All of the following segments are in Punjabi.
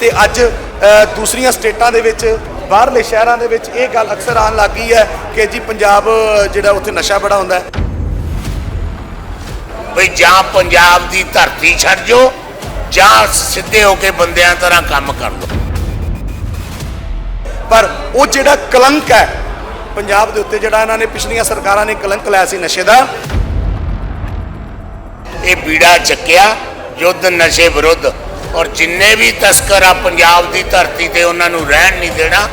ਤੇ ਅੱਜ ਦੂਸਰੀਆਂ ਸਟੇਟਾਂ ਦੇ ਵਿੱਚ ਬਾਹਰਲੇ ਸ਼ਹਿਰਾਂ ਦੇ ਵਿੱਚ ਇਹ ਗੱਲ ਅਕਸਰ ਆਉਣ ਲੱਗ ਹੈ ਕਿ ਜੀ ਪੰਜਾਬ ਜਿਹੜਾ ਉੱਥੇ ਨਸ਼ਾ ਬੜਾ ਹੁੰਦਾ ਹੈ। ਵੀ ਜਾਂ ਪੰਜਾਬ ਦੀ ਧਰਤੀ ਛੱਡ ਜੋ ਜਾਂ ਸਿੱਧੇ ਹੋ ਕੇ ਬੰਦਿਆਂ ਤਰ੍ਹਾਂ ਕੰਮ ਕਰ ਲਓ। ਪਰ ਉਹ ਜਿਹੜਾ ਕਲੰਕ ਹੈ ਪੰਜਾਬ ਦੇ ਉੱਤੇ ਜਿਹੜਾ ਇਹਨਾਂ ਨੇ ਪਿਛਲੀਆਂ ਸਰਕਾਰਾਂ ਨੇ ਕਲੰਕ ਲਾਇਆ ਸੀ ਨਸ਼ੇ ਦਾ ਇਹ ਬੀੜਾ ਚੱਕਿਆ ਯੁੱਧ ਨਸ਼ੇ ਵਿਰੁੱਧ। ਔਰ ਜਿੰਨੇ ਵੀ ਤਸਕਰ ਆ ਪੰਜਾਬ ਦੀ ਧਰਤੀ ਤੇ ਉਹਨਾਂ ਨੂੰ ਰਹਿਣ ਨਹੀਂ ਦੇਣਾ।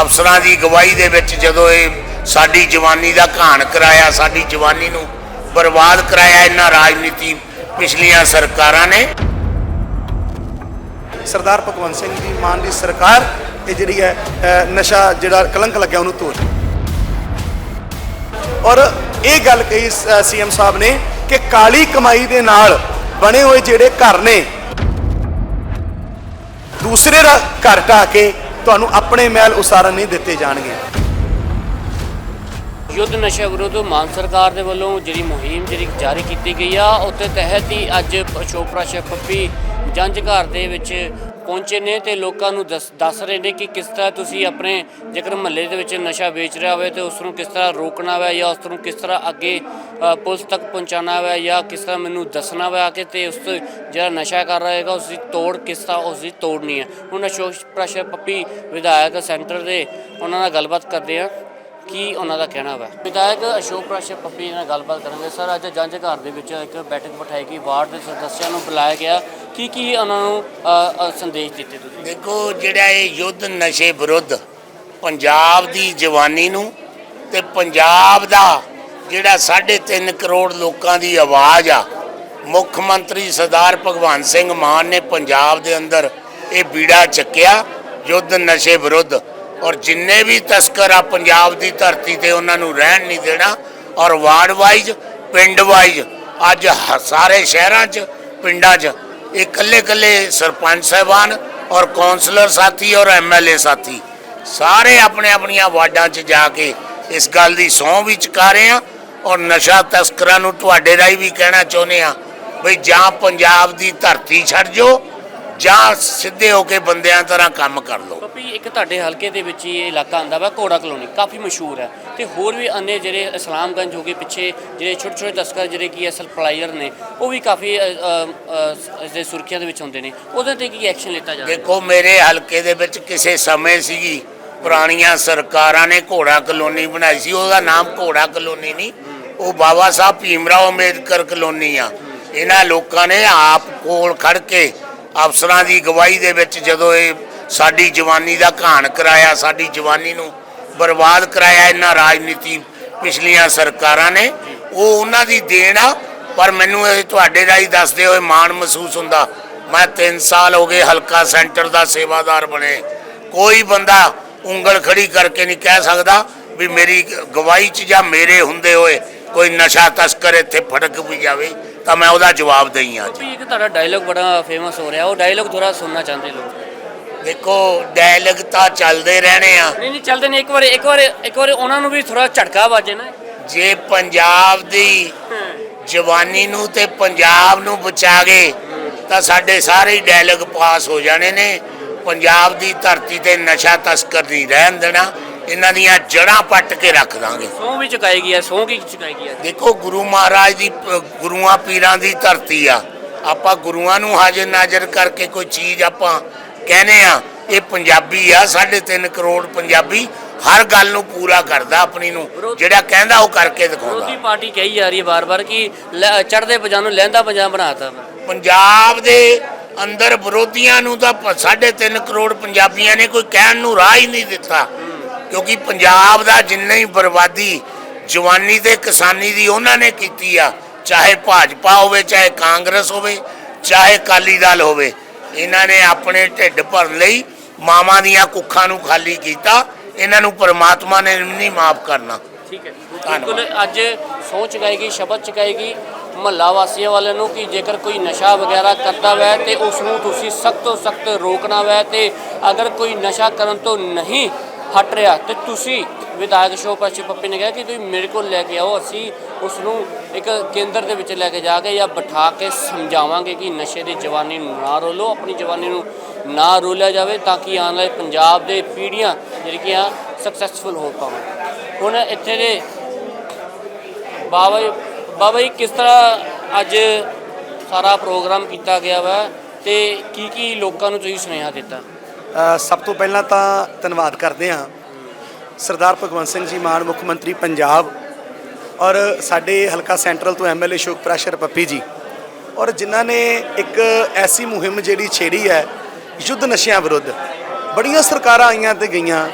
ਅਫਸਰਾਂ ਦੀ ਗਵਾਹੀ ਦੇ ਵਿੱਚ ਜਦੋਂ ਇਹ ਸਾਡੀ ਜਵਾਨੀ ਦਾ ਘਾਣ ਕਰਾਇਆ, ਸਾਡੀ ਜਵਾਨੀ ਨੂੰ ਬਰਬਾਦ ਕਰਾਇਆ, ਇਹਨਾਂ ਰਾਜਨੀਤੀ ਪਿਛਲੀਆਂ ਸਰਕਾਰਾਂ ਨੇ। ਸਰਦਾਰ ਭਗਵੰਤ ਸਿੰਘ ਦੀ ਮਾਨ ਦੀ ਸਰਕਾਰ, ਇਹ ਜਿਹੜੀ ਹੈ ਨਸ਼ਾ ਜਿਹੜਾ ਕਲੰਕ ਲੱਗਿਆ ਉਹਨੂੰ ਤੋੜ। ਔਰ ਇਹ ਗੱਲ ਕਹੀ ਸੀਐਮ ਸਾਹਿਬ ਨੇ ਕਿ ਕਾਲੀ ਕਮਾਈ ਦੇ ਨਾਲ ਬਣੇ ਹੋਏ ਜਿਹੜੇ ਘਰ ਨੇ, ਦੂਸਰੇ ਘਰ ਢਾਹ ਕੇ ਤੁਹਾਨੂੰ ਆਪਣੇ ਮਹਿਲ ਉਸਾਰਨ ਨਹੀਂ ਦਿੱਤੇ ਜਾਣਗੇ। ਯੁੱਧ ਨਸ਼ਾ ਵਿਰੁੱਧ ਮਾਨ ਸਰਕਾਰ ਦੇ ਵੱਲੋਂ ਜਿਹੜੀ ਮੁਹਿੰਮ ਜਿਹੜੀ ਜਾਰੀ ਕੀਤੀ ਗਈ ਆ ਉੱਤੇ ਤਹਿਤ ਹੀ ਅੱਜ ਅਸ਼ੋਕ ਪ੍ਰਾਸ਼ਰ ਪੱਪੀ ਜੰਜ ਘਰ ਦੇ ਵਿੱਚ ਪਹੁੰਚੇ ਨੇ ਤੇ ਲੋਕਾਂ ਨੂੰ ਦੱਸ ਦੱਸ ਰਹੇ ਨੇ ਕਿ ਕਿਸ ਤਰ੍ਹਾਂ ਤੁਸੀਂ ਆਪਣੇ ਜੇਕਰ ਮਹੱਲੇ ਦੇ ਵਿੱਚ ਨਸ਼ਾ ਵੇਚ ਰਿਹਾ ਹੋਵੇ ਤੇ ਉਸ ਨੂੰ ਕਿਸ ਤਰ੍ਹਾਂ ਰੋਕਣਾ ਹੈ ਜਾਂ ਉਸ ਨੂੰ ਕਿਸ ਤਰ੍ਹਾਂ ਅੱਗੇ ਪੁਲਿਸ ਤੱਕ ਪਹੁੰਚਾਉਣਾ ਹੈ ਜਾਂ ਕਿਸ ਤਰ੍ਹਾਂ ਮੈਨੂੰ ਦੱਸਣਾ ਹੈ ਕਿ ਤੇ ਉਸ ਜਿਹੜਾ ਨਸ਼ਾ ਕਰ ਰਿਹਾ ਹੈਗਾ ਉਸ ਦੀ ਤੋੜ ਕਿਸ ਤਰ੍ਹਾਂ ਉਸ ਦੀ ਤੋੜਨੀ ਹੈ। ਹੁਣ ਅਸ਼ੋਕ ਪ੍ਰਾਸ਼ਰ ਪੱਪੀ ਵਿਧਾਇਕ ਸੈਂਟਰ ਦੇ ਉਹਨਾਂ ਨਾਲ ਗੱਲਬਾਤ ਕਰਦੇ ਆ ਕੀ ਉਹਨਾਂ ਦਾ ਕਹਿਣਾ ਵਾ? ਵਿਧਾਇਕ ਅਸ਼ੋਕ ਪ੍ਰਾਸ਼ਰ ਪੱਪੀ ਨਾਲ ਗੱਲਬਾਤ ਕਰਾਂਗੇ। ਸਰ ਅੱਜ ਜੰਜ ਘਰ ਦੇ ਵਿੱਚ ਇੱਕ ਬੈਠਕ ਬਿਠਾਈ ਗਈ। ਵਾਰਡ ਦੇ ਸਦੱਸਿਆਂ ਨੂੰ ਬੁਲਾਇਆ ਗਿਆ। ਕੀ ਕੀ ਉਹਨਾਂ ਨੂੰ ਅ, ਅ, ਸੰਦੇਸ਼ ਦਿੱਤੇ ਤੁਸੀਂ? ਦੇਖੋ ਜਿਹੜਾ ਇਹ ਯੁੱਧ ਨਸ਼ੇ ਵਿਰੁੱਧ ਪੰਜਾਬ ਦੀ ਜਵਾਨੀ ਨੂੰ ਤੇ ਪੰਜਾਬ ਦਾ ਜਿਹੜਾ 3.5 ਕਰੋੜ ਲੋਕਾਂ ਦੀ ਆਵਾਜ਼ ਆ ਮੁੱਖ ਮੰਤਰੀ ਸਰਦਾਰ ਭਗਵੰਤ ਸਿੰਘ ਮਾਨ ਨੇ ਪੰਜਾਬ ਦੇ ਅੰਦਰ ਇਹ ਬੀੜਾ ਚੱਕਿਆ ਯੁੱਧ ਨਸ਼ੇ ਵਿਰੁੱਧ। ਔਰ ਜਿੰਨੇ ਵੀ ਤਸਕਰ ਆ ਪੰਜਾਬ ਦੀ ਧਰਤੀ ਤੇ ਉਹਨਾਂ ਨੂੰ ਰਹਿਣ ਨਹੀਂ ਦੇਣਾ, ਔਰ ਵਾਰਡ ਵਾਈਜ਼ ਪਿੰਡ ਵਾਈਜ਼ ਅੱਜ ਸਾਰੇ ਸ਼ਹਿਰਾਂ 'ਚ, ਪਿੰਡਾਂ 'ਚ, ਇਹ ਇਕੱਲੇ ਇਕੱਲੇ ਸਰਪੰਚ ਸਾਹਿਬਾਨ ਔਰ ਕੌਂਸਲਰ ਸਾਥੀ ਔਰ ਐਮਐਲਏ ਸਾਥੀ, ਸਾਰੇ ਆਪਣੇ ਆਪਣੀਆਂ ਵਾਰਡਾਂ 'ਚ ਜਾ ਕੇ ਇਸ ਗੱਲ ਦੀ ਸਹੁੰ ਵੀ ਚੁਕਾ ਰਹੇ ਆ ਔਰ ਨਸ਼ਾ ਤਸਕਰਾਂ ਨੂੰ ਤੁਹਾਡੇ ਰਾਹੀਂ ਵੀ ਕਹਿਣਾ ਚਾਹੁੰਦੇ ਆ ਬਈ ਜਾਂ ਪੰਜਾਬ ਦੀ ਧਰਤੀ ਛੱਡ ਜੋ ਜਾਂ ਸਿੱਧੇ ਹੋ ਕੇ ਬੰਦਿਆਂ ਤਰ੍ਹਾਂ ਕੰਮ ਕਰ ਲਓ। ਪੱਪੀ ਇੱਕ ਤੁਹਾਡੇ ਹਲਕੇ ਦੇ ਵਿੱਚ ਹੀ ਇਹ ਇਲਾਕਾ ਆਂਦਾ ਵਾ ਘੋੜਾ ਕਲੋਨੀ ਕਾਫੀ ਮਸ਼ਹੂਰ ਹੈ। ਤੇ ਹੋਰ ਵੀ ਅੰਨੇ ਜਿਹੜੇ ਇਸਲਾਮਗੰਜ ਹੋ ਗਏ ਪਿੱਛੇ ਜਿਹੜੇ ਛੋਟੇ ਛੋਟੇ ਤਸਕਰ ਜਿਹੜੇ ਕੀ ਅਸਲ ਪਲਾਇਰ ਨੇ ਉਹ ਵੀ ਕਾਫੀ ਦੇ ਸੁਰੱਖਿਆ ਦੇ ਵਿੱਚ ਹੁੰਦੇ ਨੇ। ਉਹਦੇ ਤੇ ਕੀ ਐਕਸ਼ਨ ਲਿੱਤਾ ਜਾ ਦੇਖੋ ਮੇਰੇ ਹਲਕੇ ਦੇ ਵਿੱਚ ਕਿਸੇ ਸਮੇਂ ਸੀਗੀ ਪੁਰਾਣੀਆਂ ਸਰਕਾਰਾਂ ਨੇ ਘੋੜਾ ਕਲੋਨੀ ਬਣਾਈ ਸੀ। ਉਹਦਾ ਨਾਮ ਘੋੜਾ ਕਲੋਨੀ ਨਹੀਂ ਉਹ ਬਾਬਾ ਸਾਹਿਬ ਭੀਮਰਾਓ ਅੰਬੇਦਕਰ ਕਲੋਨੀ ਆ। ਇਹਨਾਂ ਲੋਕਾਂ ਨੇ ਆਪ ਕੋਲ ਖੜ ਕੇ ਅਫਸਰਾਂ ਦੀ ਗਵਾਹੀ ਦੇ ਵਿੱਚ ਜਦੋਂ ਇਹ ਸਾਡੀ ਜਵਾਨੀ ਦਾ ਘਾਣ ਕਰਾਇਆ, ਸਾਡੀ ਜਵਾਨੀ ਨੂੰ ਬਰਬਾਦ ਕਰਾਇਆ, ਇਹਨਾਂ ਰਾਜਨੀਤੀ ਪਿਛਲੀਆਂ ਸਰਕਾਰਾਂ ਨੇ, ਉਹ ਉਹਨਾਂ ਦੀ ਦੇਣ ਆ। ਪਰ ਮੈਨੂੰ ਇਹ ਤੁਹਾਡੇ ਰਾਹੀਂ ਦੱਸਦੇ ਹੋਏ ਮਾਣ ਮਹਿਸੂਸ ਹੁੰਦਾ, ਮੈਂ 3 ਸਾਲ ਹੋ ਗਏ ਹਲਕਾ ਸੈਂਟਰ ਦਾ ਸੇਵਾਦਾਰ ਬਣੇ। ਕੋਈ ਬੰਦਾ ਉਂਗਲ ਖੜੀ ਕਰਕੇ ਨਹੀਂ ਕਹਿ ਸਕਦਾ ਵੀ ਮੇਰੀ ਗਵਾਹੀ 'ਚ ਜਾਂ ਮੇਰੇ ਹੁੰਦੇ ਹੋਏ ਕੋਈ ਨਸ਼ਾ ਤਸਕਰ ਇੱਥੇ ਫੜਕ ਵੀ ਜਾਵੇ। ਤਾਂ ਮੈਂ ਉਹਦਾ ਜਵਾਬ ਦਈ ਅੱਜ ਪੱਪੀ ਇੱਕ ਤੁਹਾਡਾ ਡਾਇਲੋਗ ਬੜਾ ਫੇਮਸ ਹੋ ਰਿਹਾ ਉਹ ਡਾਇਲੋਗ ਥੋੜਾ ਸੁਣਨਾ ਚਾਹੁੰਦੇ ਲੋਕ। ਦੇਖੋ ਡਾਇਲੌਗ ਤਾਂ ਚੱਲਦੇ ਰਹਿਣੇ ਆ। ਨਹੀਂ ਨਹੀਂ ਚੱਲਦੇ ਨੇ ਇੱਕ ਵਾਰ ਇੱਕ ਵਾਰ ਇੱਕ ਵਾਰ ਉਹਨਾਂ ਨੂੰ ਵੀ ਥੋੜਾ ਝਟਕਾ ਵੱਜੇ ਨਾ। ਜੇ ਪੰਜਾਬ ਦੀ ਜਵਾਨੀ ਨੂੰ ਤੇ ਪੰਜਾਬ ਨੂੰ ਬਚਾ ਗਏ ਤਾਂ ਸਾਡੇ ਸਾਰੇ ਡਾਇਲੌਗ ਪਾਸ ਹੋ ਜਾਣੇ ਨੇ। ਪੰਜਾਬ ਦੀ ਧਰਤੀ ਤੇ ਨਸ਼ਾ ਤਸਕਰ ਨਹੀਂ ਰਹਿਣ ਦੇਣਾ। ਇਹਨਾਂ ਦੀਆਂ ਜੜਾਂ ਪੱਟ ਕੇ ਰੱਖ ਦਾਂਗੇ। ਸਹੁੰ ਵੀ ਚੁਕਾਈ ਗਈ ਹੈ ਸਹੁੰ ਕੀ ਚੁਕਾਈ ਗਈ ਹੈ? ਦੇਖੋ ਗੁਰੂ ਮਹਾਰਾਜ ਦੀ ਪ- ਗੁਰੂਆਂ ਪੀਰਾਂ ਦੀ ਧਰਤੀ ਆ। ਆਪਾਂ ਗੁਰੂਆਂ ਨੂੰ ਹਾਜ਼ਰ ਨਾਜ਼ਰ ਕਰਕੇ ਕੋਈ ਚੀਜ਼ ਆਪਾਂ ਕਹਿੰਦੇ ਆ ਇਹ ਪੰਜਾਬੀ ਆ 3.5 ਕਰੋੜ ਪੰਜਾਬੀ ਹਰ ਗੱਲ ਨੂੰ ਪੂਰਾ ਕਰਦਾ ਆਪਣੀ ਨੂੰ। ਜਿਹੜਾ ਕਹਿੰਦਾ ਉਹ ਕਰਕੇ ਦਿਖਾਉਂਦਾ। ਵਿਰੋਧੀ ਪਾਰਟੀ ਕਹੀ ਜਾ ਰਹੀ ਹੈ ਵਾਰ-ਵਾਰ ਕਿ ਚੜਦੇ ਪੰਜਾਬ ਨੂੰ ਲਹਿੰਦਾ ਪੰਜਾਬ ਬਣਾਤਾ ਪੰਜਾਬ ਦੇ ਅੰਦਰ ਵਿਰੋਧੀਆਂ ਨੂੰ ਤਾਂ 3.5 ਕਰੋੜ ਪੰਜਾਬੀਆਂ ਨੇ ਕੋਈ ਕਹਿਣ ਨੂੰ ਰਾਹ ਹੀ ਨਹੀਂ ਦਿੱਤਾ। ਕਿਉਂਕਿ ਪੰਜਾਬ ਦਾ ਜਿੰਨਾ ਹੀ ਬਰਬਾਦੀ ਜਵਾਨੀ ਤੇ ਕਿਸਾਨੀ ਦੀ ਉਹਨਾਂ ਨੇ ਕੀਤੀ ਆ ਚਾਹੇ ਭਾਜਪਾ ਹੋਵੇ ਚਾਹੇ ਕਾਂਗਰਸ ਹੋਵੇ ਚਾਹੇ ਅਕਾਲੀ ਦਲ ਹੋਵੇ ਇਹਨਾਂ ਨੇ ਆਪਣੇ ਢਿੱਡ ਭਰਨ ਲਈ ਮਾਵਾਂ ਦੀਆਂ ਕੁੱਖਾਂ ਨੂੰ ਖਾਲੀ ਕੀਤਾ ਇਹਨਾਂ ਨੂੰ ਪਰਮਾਤਮਾ ਨੇ ਨਹੀਂ ਮਾਫ ਕਰਨਾ ਠੀਕ ਹੈ। ਬਿਲਕੁਲ ਅੱਜ ਸਹੁੰ ਚੁਕਾਏਗੀ ਸ਼ਬਦ ਚੁਕਾਏਗੀ ਮਹੱਲਾ ਵਾਸੀਆਂ ਵਾਲਿਆਂ ਨੂੰ ਕਿ ਜੇਕਰ ਕੋਈ ਨਸ਼ਾ ਵਗੈਰਾ ਕਰਦਾ ਵੈ ਤੇ ਉਸ ਨੂੰ ਤੁਸੀਂ ਸਖਤ ਤੋਂ ਸਖਤ ਰੋਕਣਾ ਵੈ ਤੇ ਅਗਰ ਕੋਈ ਨਸ਼ਾ ਕਰਨ ਤੋਂ ਨਹੀਂ ਹਟ ਰਿਹਾ ਤੇ ਤੁਸੀਂ ਵਿਧਾਇਕ ਸ਼ੋਭ ਪੱਛੀ ਪੱਪੀ ਨੇ ਕਿਹਾ ਕਿ ਤੁਸੀਂ ਮੇਰੇ ਕੋਲ ਲੈ ਕੇ ਆਓ, ਅਸੀਂ ਉਸ ਨੂੰ ਇੱਕ ਕੇਂਦਰ ਦੇ ਵਿੱਚ ਲੈ ਕੇ ਜਾ ਕੇ ਜਾਂ ਬਿਠਾ ਕੇ ਸਮਝਾਵਾਂਗੇ ਕਿ ਨਸ਼ੇ ਦੀ ਜਵਾਨੀ ਨੂੰ ਨਾ ਰੋਲੋ, ਆਪਣੀ ਜਵਾਨੀ ਨੂੰ ਨਾ ਰੋਲਿਆ ਜਾਵੇ ਤਾਂ ਕਿ ਆਉਣ ਵਾਲੇ ਪੰਜਾਬ ਦੇ ਪੀੜ੍ਹੀਆਂ ਜਿਹੜੀਆਂ ਸਕਸੈਸਫੁਲ ਹੋ ਪਾਉਣ। ਹੁਣ ਇੱਥੇ ਦੇ ਬਾਬਾ ਜੀ ਬਾਬਾ ਜੀ ਕਿਸ ਤਰ੍ਹਾਂ ਅੱਜ ਸਾਰਾ ਪ੍ਰੋਗਰਾਮ ਕੀਤਾ ਗਿਆ ਵਾ ਤੇ ਕੀ ਕੀ ਲੋਕਾਂ ਨੂੰ ਤੁਸੀਂ ਸੁਨੇਹਾ ਦਿੱਤਾ? ਸਭ ਤੋਂ ਪਹਿਲਾਂ ਤਾਂ ਧੰਨਵਾਦ ਕਰਦੇ ਹਾਂ ਸਰਦਾਰ ਭਗਵੰਤ ਸਿੰਘ ਜੀ ਮਾਨ, ਮੁੱਖ ਮੰਤਰੀ ਪੰਜਾਬ ਔਰ ਸਾਡੇ ਹਲਕਾ ਸੈਂਟਰਲ ਤੋਂ ਐਮਐਲਏ ਸ਼ੋਕ ਪ੍ਰੈਸ਼ਰ ਪੱਪੀ ਜੀ ਔਰ ਜਿਨ੍ਹਾਂ ਨੇ ਇੱਕ ਐਸੀ ਮੁਹਿੰਮ ਜਿਹੜੀ ਛੇੜੀ ਹੈ ਯੁੱਧ ਨਸ਼ਿਆਂ ਵਿਰੁੱਧ, ਬੜੀਆਂ ਸਰਕਾਰਾਂ ਆਈਆਂ ਤੇ ਗਈਆਂ।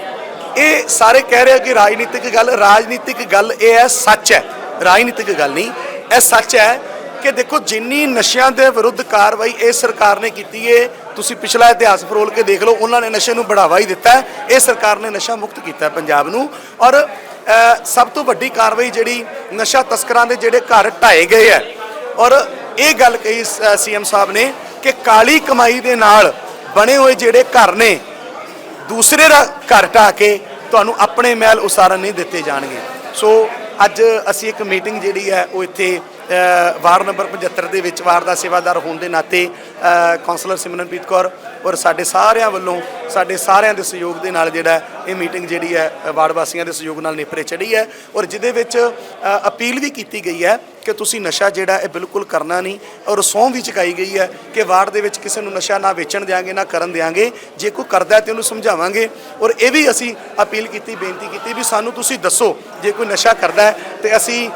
ਇਹ ਸਾਰੇ ਕਹਿ ਰਹੇ ਕਿ ਰਾਜਨੀਤਿਕ ਗੱਲ ਰਾਜਨੀਤਿਕ ਗੱਲ ਇਹ ਹੈ, ਸੱਚ ਹੈ। ਰਾਜਨੀਤਿਕ ਗੱਲ ਨਹੀਂ, ਇਹ ਸੱਚ ਹੈ ਕਿ ਦੇਖੋ ਜਿੰਨੀ ਨਸ਼ਿਆਂ ਦੇ ਵਿਰੁੱਧ ਕਾਰਵਾਈ ਇਹ ਸਰਕਾਰ ਨੇ ਕੀਤੀ ਏ ਤੁਸੀਂ ਪਿਛਲਾ ਇਤਿਹਾਸ ਫਰੋਲ ਕੇ ਦੇਖ ਲਓ, ਉਹਨਾਂ ਨੇ ਨਸ਼ੇ ਨੂੰ ਬੜਾਵਾ ਹੀ ਦਿੱਤਾ ਇਹ ਸਰਕਾਰ ਨੇ ਨਸ਼ਾ ਮੁਕਤ ਕੀਤਾ ਪੰਜਾਬ ਨੂੰ। ਔਰ ਸਭ ਤੋਂ ਵੱਡੀ ਕਾਰਵਾਈ ਜਿਹੜੀ ਨਸ਼ਾ ਤਸਕਰਾਂ ਦੇ ਜਿਹੜੇ ਘਰ ਢਾਏ ਗਏ ਹੈ। ਔਰ ਇਹ ਗੱਲ ਕਹੀ ਸੀਐਮ ਸਾਹਿਬ ਨੇ ਕਿ ਕਾਲੀ ਕਮਾਈ ਦੇ ਨਾਲ ਬਣੇ ਹੋਏ ਜਿਹੜੇ ਘਰ ਨੇ, ਦੂਸਰੇ ਦਾ ਘਰ ਢਾਹ ਕੇ ਤੁਹਾਨੂੰ ਆਪਣੇ ਮਹਿਲ ਉਸਾਰਨ ਨਹੀਂ ਦਿੱਤੇ ਜਾਣਗੇ। ਸੋ, ਅੱਜ ਅਸੀਂ ਇੱਕ ਮੀਟਿੰਗ ਜਿਹੜੀ ਹੈ, ਉਹ ਇੱਥੇ ਵਾਰਡ ਨੰਬਰ 75 ਦੇ ਵਿੱਚ ਵਾਰਡ ਦਾ ਸੇਵਾਦਾਰ ਹੋਣ ਦੇ ਨਾਤੇ ਅ, ਕਾਉਂਸਲਰ ਸਿਮਰਨਪ੍ਰੀਤ ਕੌਰ ਔਰ ਸਾਡੇ ਸਾਰਿਆਂ ਵੱਲੋਂ ਸਾਡੇ ਸਾਰਿਆਂ ਦੇ ਸਹਿਯੋਗ ਦੇ ਨਾਲ ਜਿਹੜਾ ਇਹ ਮੀਟਿੰਗ ਜਿਹੜੀ ਹੈ ਵਾਰਡ ਵਾਸੀਆਂ ਦੇ ਸਹਿਯੋਗ ਨਾਲ ਨੇਪਰੇ ਚੜੀ ਹੈ ਔਰ ਜਿਹਦੇ ਵਿੱਚ ਅਪੀਲ ਵੀ ਕੀਤੀ ਗਈ ਹੈ ਕਿ ਤੁਸੀਂ ਨਸ਼ਾ ਜਿਹੜਾ ਇਹ ਬਿਲਕੁਲ ਕਰਨਾ ਨਹੀਂ ਔਰ ਸਹੁੰ ਵੀ ਚੁਕਾਈ ਗਈ ਹੈ ਕਿ ਵਾਰਡ ਦੇ ਵਿੱਚ ਕਿਸੇ ਨੂੰ ਨਸ਼ਾ ਨਾ ਵੇਚਣ ਦਿਆਂਗੇ, ਨਾ ਕਰਨ ਦਿਆਂਗੇ, ਜੇ ਕੋਈ ਕਰਦਾ ਹੈ ਤੇ ਉਹਨੂੰ ਸਮਝਾਵਾਂਗੇ ਔਰ ਇਹ ਵੀ ਅਸੀਂ ਅਪੀਲ ਕੀਤੀ, ਬੇਨਤੀ ਕੀਤੀ ਵੀ ਸਾਨੂੰ ਤੁਸੀਂ ਦੱਸੋ ਜੇ ਕੋਈ ਨਸ਼ਾ ਕਰਦਾ ਹੈ ਤੇ ਅਸੀਂ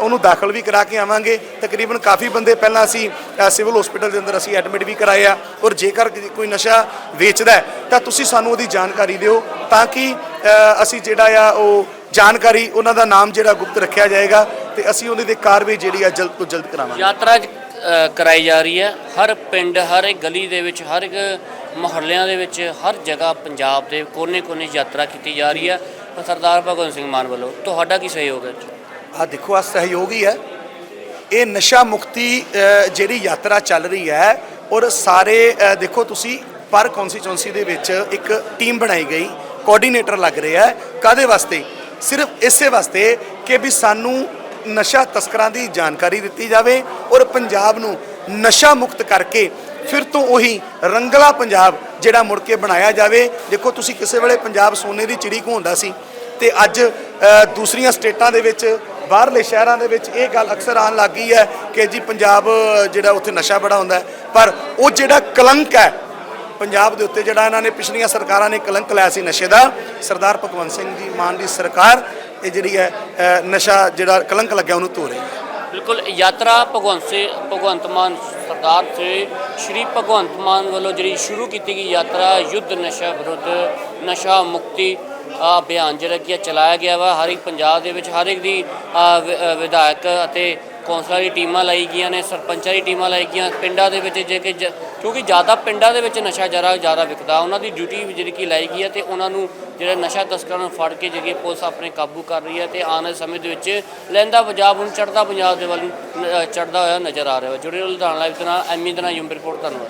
ਉਹਨੂੰ ਦਾਖਲ ਵੀ ਕਰਾ ਕੇ ਆਵਾਂਗੇ। ਤਕਰੀਬਨ ਕਾਫੀ ਬੰਦੇ ਪਹਿਲਾਂ ਅਸੀਂ ਸਿਵਲ ਹਸਪੀਟਲ ਦੇ ਅੰਦਰ ਅਸੀਂ ਐਡਮਿਟ ਵੀ ਕਰਾਏ ਔਰ ਜੇਕਰ ਕੋਈ ਨਸ਼ਾ ਵੇਚਦਾ ਤਾਂ ਤੁਸੀਂ ਸਾਨੂੰ ਉਹਦੀ ਜਾਣਕਾਰੀ ਦਿਓ ਤਾਂ ਕਿ ਅਸੀਂ ਜਿਹੜਾ ਆ ਉਹ ਜਾਣਕਾਰੀ ਉਹਨਾਂ ਦਾ ਨਾਮ ਜਿਹੜਾ ਗੁਪਤ ਰੱਖਿਆ ਜਾਏਗਾ ਤੇ ਅਸੀਂ ਉਹਦੇ ਤੇ ਕਾਰਵਾਈ ਜਿਹੜੀ ਆ ਜਲਦ ਤੋਂ ਜਲਦ ਕਰਾਵਾਂਗੇ। ਯਾਤਰਾ ਕਰਾਈ ਜਾ ਰਹੀ ਹੈ। ਹਰ ਪਿੰਡ ਹਰ ਇੱਕ ਗਲੀ ਦੇ ਵਿੱਚ ਹਰ ਇੱਕ ਮੁਹੱਲਿਆਂ ਦੇ ਵਿੱਚ ਹਰ ਜਗ੍ਹਾ ਪੰਜਾਬ ਦੇ ਕੋਨੇ-ਕੋਨੇ ਯਾਤਰਾ ਕੀਤੀ ਜਾ ਰਹੀ ਹੈ। ਸਰਦਾਰ ਭਗਵੰਤ ਸਿੰਘ ਮਾਨ ਵੱਲੋਂ ਤੁਹਾਡਾ ਕੀ ਸਹਿਯੋਗ ਹੈ? ਆ ਦੇਖੋ ਆ ਸਹਿਯੋਗ ਹੀ। ਹੈ ਇਹ ਨਸ਼ਾ ਮੁਕਤੀ ਜਿਹੜੀ ਯਾਤਰਾ ਚੱਲ ਰਹੀ ਹੈ ਔਰ ਸਾਰੇ ਦੇਖੋ ਤੁਸੀਂ ਪਰ ਕੌਂਸਟੀਚੁਐਂਸੀ ਦੇ ਵਿੱਚ ਇੱਕ ਟੀਮ ਬਣਾਈ ਗਈ ਕੋਆਰਡੀਨੇਟਰ ਲੱਗ ਰਿਹਾ ਹੈ। ਕਾਦੇ ਵਾਸਤੇ? ਸਿਰਫ ਇਸੇ ਵਾਸਤੇ ਕਿ ਵੀ ਸਾਨੂੰ ਨਸ਼ਾ ਤਸਕਰਾਂ ਦੀ ਜਾਣਕਾਰੀ ਦਿੱਤੀ ਜਾਵੇ ਔਰ ਪੰਜਾਬ ਨੂੰ ਨਸ਼ਾ ਮੁਕਤ ਕਰਕੇ ਫਿਰ ਤੋਂ ਉਹੀ ਰੰਗਲਾ ਪੰਜਾਬ ਜਿਹੜਾ ਮੁੜ ਕੇ ਬਣਾਇਆ ਜਾਵੇ। ਦੇਖੋ, ਤੁਸੀਂ ਕਿਸੇ ਵੇਲੇ ਪੰਜਾਬ ਸੋਨੇ ਦੀ ਚਿੜੀ ਘੋਂਦਾ ਸੀ ਤੇ ਅੱਜ ਦੂਸਰੀਆਂ ਸਟੇਟਾਂ ਦੇ ਵਿੱਚ, ਬਾਹਰਲੇ ਸ਼ਹਿਰਾਂ ਦੇ ਵਿੱਚ ਇਹ ਗੱਲ ਅਕਸਰ ਆਉਣ ਲੱਗ ਗਈ ਹੈ ਕਿ ਜੀ ਪੰਜਾਬ ਜਿਹੜਾ ਉੱਥੇ ਨਸ਼ਾ ਬੜਾ ਹੁੰਦਾ ਪਰ ਉਹ ਜਿਹੜਾ ਕਲੰਕ ਹੈ ਪੰਜਾਬ ਦੇ ਉੱਤੇ ਜਿਹੜਾ ਇਹਨਾਂ ਨੇ ਪਿਛਲੀਆਂ ਸਰਕਾਰਾਂ ਨੇ ਕਲੰਕ ਲਾਇਆ ਸੀ ਨਸ਼ੇ ਦਾ, ਸਰਦਾਰ ਭਗਵੰਤ ਸਿੰਘ ਜੀ ਮਾਨ ਦੀ ਸਰਕਾਰ, ਇਹ ਜਿਹੜੀ ਹੈ ਨਸ਼ਾ ਜਿਹੜਾ ਕਲੰਕ ਲੱਗਿਆ ਉਹਨੂੰ ਧੋ ਰਹੀ ਹੈ ਬਿਲਕੁਲ, ਯਾਤਰਾ ਭਗਵੰਤ ਸੇ, ਭਗਵੰਤ ਮਾਨ, ਸਰਦਾਰ ਸੇ, ਸ਼੍ਰੀ ਭਗਵੰਤ ਮਾਨ ਵੱਲੋਂ ਜਿਹੜੀ ਸ਼ੁਰੂ ਕੀਤੀ ਗਈ ਯਾਤਰਾ, ਯੁੱਧ ਨਸ਼ਾ ਵਿਰੁੱਧ, ਨਸ਼ਾ ਮੁਕਤੀ ਅਭਿਆਨ ਜਿਹੜਾ ਕਿ ਚਲਾਇਆ ਗਿਆ ਵਾ। ਹਰ ਇੱਕ ਪੰਜਾਬ ਦੇ ਵਿੱਚ ਹਰ ਇੱਕ ਦੀ ਵਿਧਾਇਕ ਅਤੇ ਕੌਂਸਲਰ ਦੀ ਟੀਮਾਂ ਲਾਈ ਗਈਆਂ ਨੇ, ਸਰਪੰਚਾਂ ਦੀ ਟੀਮਾਂ ਲਾਈ ਗਈਆਂ, ਪਿੰਡਾਂ ਦੇ ਵਿੱਚ ਜੇ ਕਿ ਜ- ਕਿਉਂਕਿ ਜ਼ਿਆਦਾ ਪਿੰਡਾਂ ਦੇ ਵਿੱਚ ਨਸ਼ਾ ਜ਼ਿਆਦਾ ਜ਼ਿਆਦਾ ਵਿਕਦਾ, ਉਹਨਾਂ ਦੀ ਡਿਊਟੀ ਜਿਹੜੀ ਕਿ ਲਾਈ ਗਈ ਹੈ ਤੇ ਉਹਨਾਂ ਨੂੰ ਜਿਹੜਾ ਨਸ਼ਾ ਤਸਕਰਾਂ ਨੂੰ ਫੜ ਕੇ ਜਿਹੜੀ ਪੁਲਿਸ ਆਪਣੇ ਕਾਬੂ ਕਰ ਰਹੀ ਹੈ ਤੇ ਆਉਣ ਵਾਲੇ ਸਮੇਂ ਦੇ ਵਿੱਚ ਲਹਿੰਦਾ ਪੰਜਾਬ ਹੁਣ ਚੜ੍ਹਦਾ ਪੰਜਾਬ ਦੇ ਵੱਲ ਚੜ੍ਹਦਾ ਹੋਇਆ ਨਜ਼ਰ ਆ ਰਿਹਾ। ਹੈ ਜੁੜੇ ਰਹੋ ਲੁਧਿਆਣਾ ਲਾਈਵ ਦੇ ਨਾਲ, ਐਮੀ ਦੇ ਨਾਲ, ਯੂਮ ਰਿਪੋਰਟ, ਧੰਨਵਾਦ।